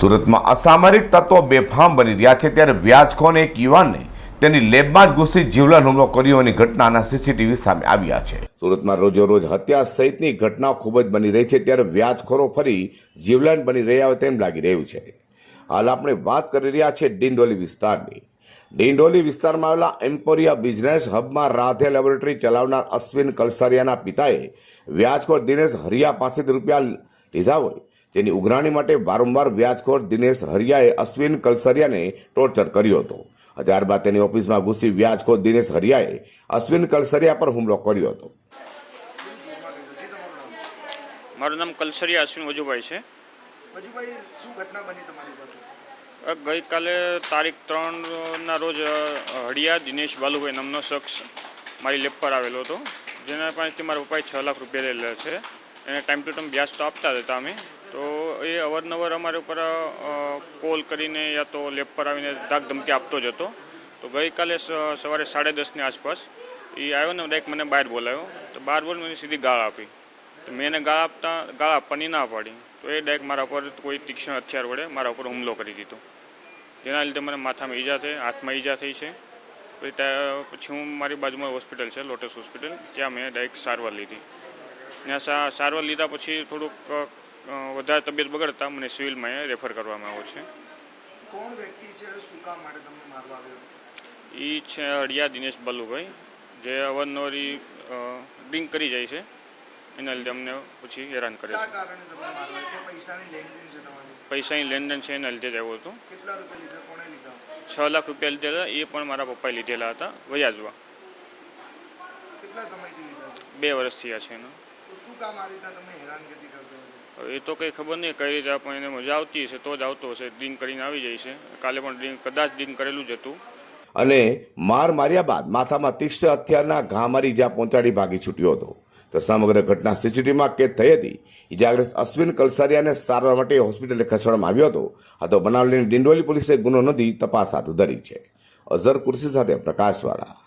સુરતમાં અસામરિક તત્વો બેફામ બની રહ્યા છે ત્યારે વ્યાજખોને એક યુવાનને તેની લેબમાં જ ઘૂસી જીવલેણ હુમલો કર્યોની ઘટનાના સીસીટીવી સામે આવ્યા છે. સુરતમાં રોજોરોજ હત્યા સહિતની ઘટનાઓ ખૂબ જ બની રહી છે ત્યારે વ્યાજખોરો ફરી જીવલેણ બની રહ્યા હોય તેમ લાગી રહ્યું છે. હાલ આપણે વાત કરી રહ્યા છીએ ડિંડોલી વિસ્તારની. ડિંડોલી વિસ્તારમાં આવેલા એમ્પોરિયા બિઝનેસ હબમાં રાધે લેબોરેટરી ચલાવનાર અશ્વિન કલસરિયાના પિતાએ વ્યાજખોર દિનેશ હરિયા પાસેથી રૂપિયા લીધા હોય જેની ઉઘરાણી માટે વારંવાર વ્યાજખોર દિનેશ હરિયાએ અશ્વિન કલસરિયાને ટોર્ચર કર્યો હતો. ત્યારબાદ તેની ઓફિસમાં ઘૂસી વ્યાજખોર દિનેશ હરિયાએ અશ્વિન કલસરિયા પર હુમલો કર્યો હતો. મારું નામ કલસરિયા અશ્વિન વજુભાઈ છે. વજુભાઈ શું ઘટના બની તમારી સાથે? ગઈકાલે તારીખ ત્રણના રોજ હળિયા દિનેશ બાલુભાઈ નામનો શખ્સ મારી લેબ પર આવેલો હતો. જેના પાસેથી મારા પપ્પાએ છ લાખ રૂપિયા લેલા છે. એને ટાઈમ ટુ ટાઈમ વ્યાજ તો આપતા હતા અમે. તો એ અવારનવાર અમારા ઉપર કોલ કરીને યા તો લેબ પર આવીને ધાક ધમકી આપતો જ હતો. તો ગઈકાલે સવારે સાડા દસની આસપાસ એ આવ્યો ને ડાયરેક્ટ મને બહાર બોલાવ્યો તો બહાર બોલ મને સીધી ગાળ આપી. તો મેં એને ગાળ આપતા, ગાળ આપવાની ના પાડી. તો એ ડાયરેક્ટ મારા ઉપર કોઈ તીક્ષ્ણ હથિયાર વડે મારા ઉપર હુમલો કરી દીધો. જેના લીધે મને માથામાં ઈજા થઈ, હાથમાં ઈજા થઈ છે. પછી ત્યાં પછી હું મારી બાજુમાં હોસ્પિટલ છે, લોટસ હોસ્પિટલ, ત્યાં મેં ડાયરેક્ટ સારવાર લીધી. ત્યાં સારવાર લીધા પછી થોડુંક વધારે તબિયત બગડતા મને સિવિલમાં રેફર કરવામાં આવ્યો છે. કોણ વ્યક્તિ છે? શું કામ માટે તમને મારવા આવ્યો? એ છે હળિયા દિનેશ બલ્લુભાઈ જે અવનવરી ડ્રિંક કરી જાય છે. એના લીધે અમને પછી હેરાન કરે છે. પૈસાની લેનદેન છે એના લીધે જ આવ્યો હતો. છ લાખ રૂપિયા લીધેલા એ પણ મારા પપ્પાએ લીધેલા હતા વ્યાજવા. બે વર્ષ થયા છે એના. શું કામ આ રીતે તમે હેરાનગતિ કરતો એ તો કંઈ ખબર નહીં, કઈ રીતે પણ એને મજા આવતી હશે, તો જ આવતો હશે. ડ્રિંક કરીને આવી જાય છે. કાલે પણ ડ્રિંક, કદાચ ડ્રિંક કરેલું જ હતું. અને માર માર્યા બાદ માથામાં તીક્ષ્ણ હથિયારના ઘા મારી જ્યાં પહોંચાડી ભાગી છૂટ્યો હતો. તો સમગ્ર ઘટના સીસીટીવીમાં કેદ થઈ હતી. ઇજાગ્રસ્ત અશ્વિન કલસારિયાને સારવાર માટે હોસ્પિટલે ખસેડવામાં આવ્યો હતો. આ તો બનાવ લઈને ડિંડોલી પોલીસે ગુનો નોંધી તપાસ હાથ ધરી છે. અઝર કુર્સી સાથે પ્રકાશવાળા.